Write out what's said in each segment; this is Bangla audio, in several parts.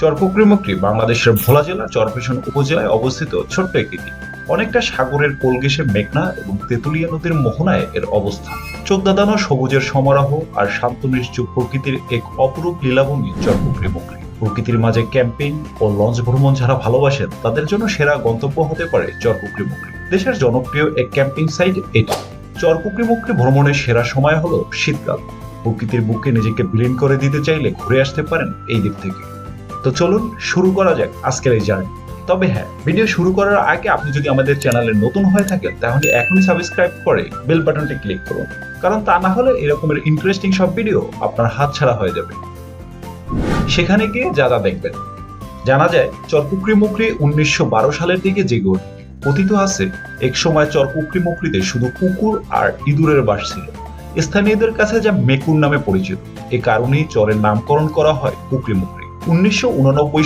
চরপুকুরিমুখী বাংলাদেশের ভোলা জেলার চরপেশন উপজেলায় অবস্থিত ছোট্ট একটি দ্বীপ। অনেকটা সাগরের কোলগেসে মেঘনা এবং তেঁতুলিয়া নদীর মোহনায় এর অবস্থান। চোখ দাদানো সবুজের সমারোহ আর শান্ত নিশ্চুপ প্রকৃতির এক অপরূপ লীলাভূমি চরপুকুরিমুখী প্রকৃতির মাঝে ক্যাম্পিং ও লঞ্চ ভ্রমণ যারা ভালোবাসেন, তাদের জন্য সেরা গন্তব্য হতে পারে চরপুকুরিমুখী দেশের জনপ্রিয় এক ক্যাম্পিং সাইট এটি। চরপুকুরিমুখী ভ্রমণের সেরা সময় হলো শীতকাল। প্রকৃতির বুকে নিজেকে বিলীন করে দিতে চাইলে ঘুরে আসতে পারেন এই দিক থেকে। তো চলুন শুরু করা যাক আজকের এই জার্নি। তবে হ্যাঁ ভিডিও শুরু করার আগে আপনি যদি আমাদের চ্যানেলে নতুন হয়ে থাকেন, তাহলে এখনই সাবস্ক্রাইব করে বেল বাটনটি ক্লিক করুন। কারণ তা না হলে এরকমের ইন্টারেস্টিং সব ভিডিও আপনার হাতছাড়া হয়ে যাবে। সেখানে গিয়ে যা যা দেখবেন। জানা যায় চরপুকরি মুকরি উনিশশো বারো সালের দিকে জেগে ওঠে। কথিত আছে, এক সময় চরপুকরি মুকরিতে শুধু কুকুর আর ইঁদুরের বাস ছিল। স্থানীয়দের কাছে যা মেকুর নামে পরিচিত। এ কারণেই চরের নামকরণ করা হয় কুকরি মুকরি উনিশশো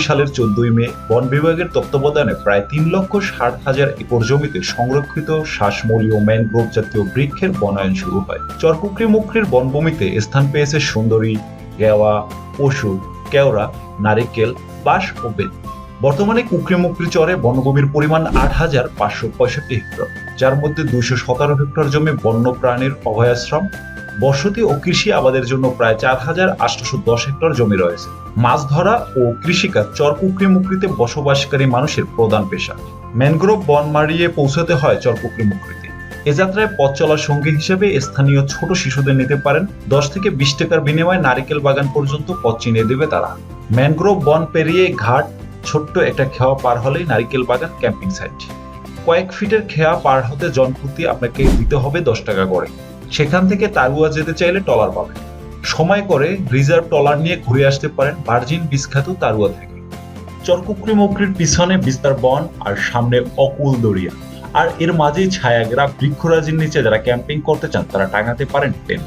সালের চোদ্দই মে বন বিভাগের তত্ত্বাবধানে প্রায় তিন লক্ষ ষাট হাজার একর জমিতে সংরক্ষিত শ্বাসমূলীয় ম্যানগ্রোভ জাতীয় বৃক্ষের বনায়ন শুরু হয়। চরকুকরি মুকরির বনভূমিতে স্থান পেয়েছে সুন্দরী, গেওয়া, পশু, কেওড়া, নারিকেল, বাঁশ ও বেত। বর্তমানে কুকরিমুকরি চরে বনভূমির পরিমাণ আট হাজার পাঁচশো পঁয়ষট্টি হেক্টর, যার মধ্যে দুইশো সতেরো হেক্টর জমি বন্য প্রাণীর অভয়াশ্রম বসতি ও কৃষি আবাদের জন্য প্রায় চার হাজার আটশোশো দশ হেক্টর জমি রয়েছে। মাছ ধরা ও কৃষিকাজ চর কুকরিমুকরিতে বসবাসকারী মানুষের প্রধান পেশা। ম্যানগ্রোভ বন মারিয়ে পৌঁছাতে হয় চর কুকরিমুকরিতে এ যাত্রায় পথ চলার সঙ্গী হিসেবে স্থানীয় ছোট শিশুদের নিতে পারেন। দশ থেকে বিশ টাকার বিনিময়ে নারিকেল বাগান পর্যন্ত পথ চিনিয়ে দেবে তারা। ম্যানগ্রোভ বন পেরিয়ে ঘাট, ছোট্ট একটা খেওয়া পার হলেই নারিকেল বাগান ক্যাম্পিং সাইট। কয়েক ফিটের খেয়া পার হতে জনপ্রতি আপনাকে দিতে হবে দশ টাকা করে। সেখান থেকে তারুয়া যেতে চাইলে টলার পাবেন। সময় করে রিজার্ভ টলার নিয়ে ঘুরে আসতে পারেন ভার্জিন বিখ্যাত তারুয়া থেকে। চরকুকরি মকরির পিছনে বিস্তার বন আর সামনে অকুল দরিয়া। আর এর মাঝেই ছায়াগ্রা বৃক্ষরাজির নিচে যারা ক্যাম্পিং করতে চান, তারা টাঙাতে পারেন টেন্ট।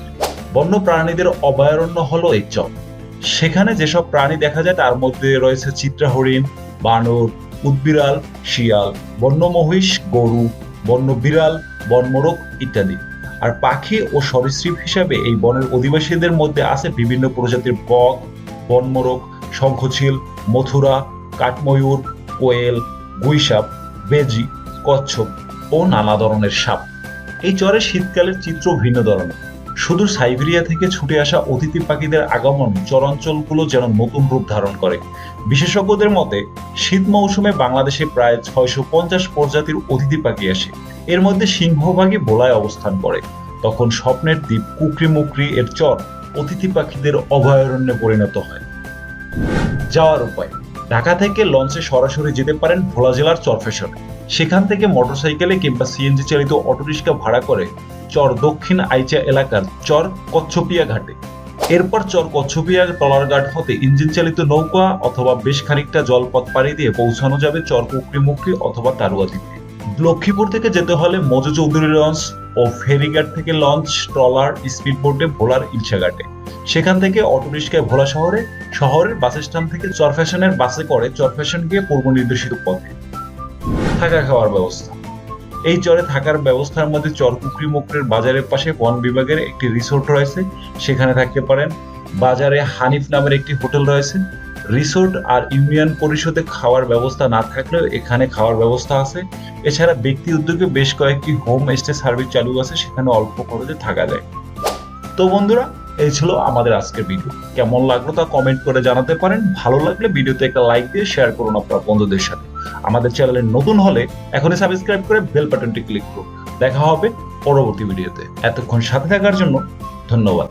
বন্য প্রাণীদের অভয়ারণ্য হলো এই চর। সেখানে যেসব প্রাণী দেখা যায়, তার মধ্যে রয়েছে চিত্রা হরিণ বানর উদ্বিড়াল শিয়াল, বন্য মহিষ, গরু, বন্য বিড়াল, বনমোরগ ইত্যাদি। আর পাখি ও সরীসৃপ হিসাবে এই বনের অধিবাসীদের মধ্যে আছে বিভিন্ন প্রজাতির বক বনমরক শঙ্খচিল, মথুরা, কাঠময়ূর, কোয়েল, গুইসাপ, বেজি, কচ্ছপ ও নানা ধরনের সাপ। এই চরে শীতকালের চিত্র ভিন্ন ধরনের। শুধু সাইবেরিয়া থেকে ছুটে আসা অতিথি পাখিদের আগমন চরাঞ্চলগুলো যেন নতুন রূপ ধারণ করে। বিশেষজ্ঞদের মতে, শীত মৌসুমে বাংলাদেশে প্রায় ছয়শো পঞ্চাশ প্রজাতির অতিথি পাখি আসে। এর মধ্যে সিংহভাগই ভোলায় অবস্থান করে। তখন স্বপ্নের দ্বীপ কুকরি মুকরি এর চর অতিথি পাখিদের অভয়ারণ্যে পরিণত হয়। যাওয়ার উপায়, ঢাকা থেকে লঞ্চে সরাসরি যেতে পারেন ভোলা জেলার চরফেশনে। সেখান থেকে মোটরসাইকেলে কিংবা সিএনজি চালিত অটোরিক্সা ভাড়া করে চর দক্ষিণ আইচা এলাকার চর কচ্ছপিয়া ঘাটে। এরপর চর কচ্ছপিয়া টলার ঘাট হতে ইঞ্জিন চালিত নৌকা অথবা বেশ খানিকটা জলপথ পাড়ি দিয়ে পৌঁছানো যাবে চর কুকরি মুকরি অথবা তারুয়া দ্বীপে লক্ষ্মীপুর থেকে যেতে হলে মজু চৌধুরী লঞ্চ ও ফেরিঘাট থেকে লঞ্চ, ট্রলার, স্পিডবোটে ভোলার ইলশাঘাটে সেখান থেকে অটোরিক্সায় ভোলা শহরে, শহরের বাস স্ট্যান্ড থেকে চরফ্যাশনের বাসে করে চরফ্যাশন গিয়ে পূর্ব নির্দেশিত পথে। থাকা খাওয়ার ব্যবস্থা। এই চরে থাকার ব্যবস্থার মধ্যে চরকুকরি মুকরির বাজারের পাশে বন বিভাগের একটি রিসোর্ট রয়েছে। সেখানে থাকতে পারেন। বাজারে হানিফ নামের একটি হোটেল রয়েছে। রিসোর্ট আর ইউনিয়ন পরিষদে খাওয়ার ব্যবস্থা না থাকলেও এখানে খাওয়ার ব্যবস্থা আছে। এছাড়া ব্যক্তি উদ্যোগে বেশ কয়েকটি হোম স্টে সার্ভিস চালু আছে। সেখানে অল্প খরচে থাকা যায়। তো বন্ধুরা এই ছিল আমাদের আজকের ভিডিও কেমন লাগল তা কমেন্ট করে জানাতে পারেন। ভালো লাগলে ভিডিওতে একটা লাইক দিয়ে শেয়ার করুন আপনার বন্ধুদের সাথে। আমাদের চ্যানেলে নতুন হলে এখনই সাবস্ক্রাইব করে বেল বাটনটি ক্লিক করুন। দেখা হবে পরবর্তী ভিডিওতে এতক্ষণ সাথে থাকার জন্য ধন্যবাদ।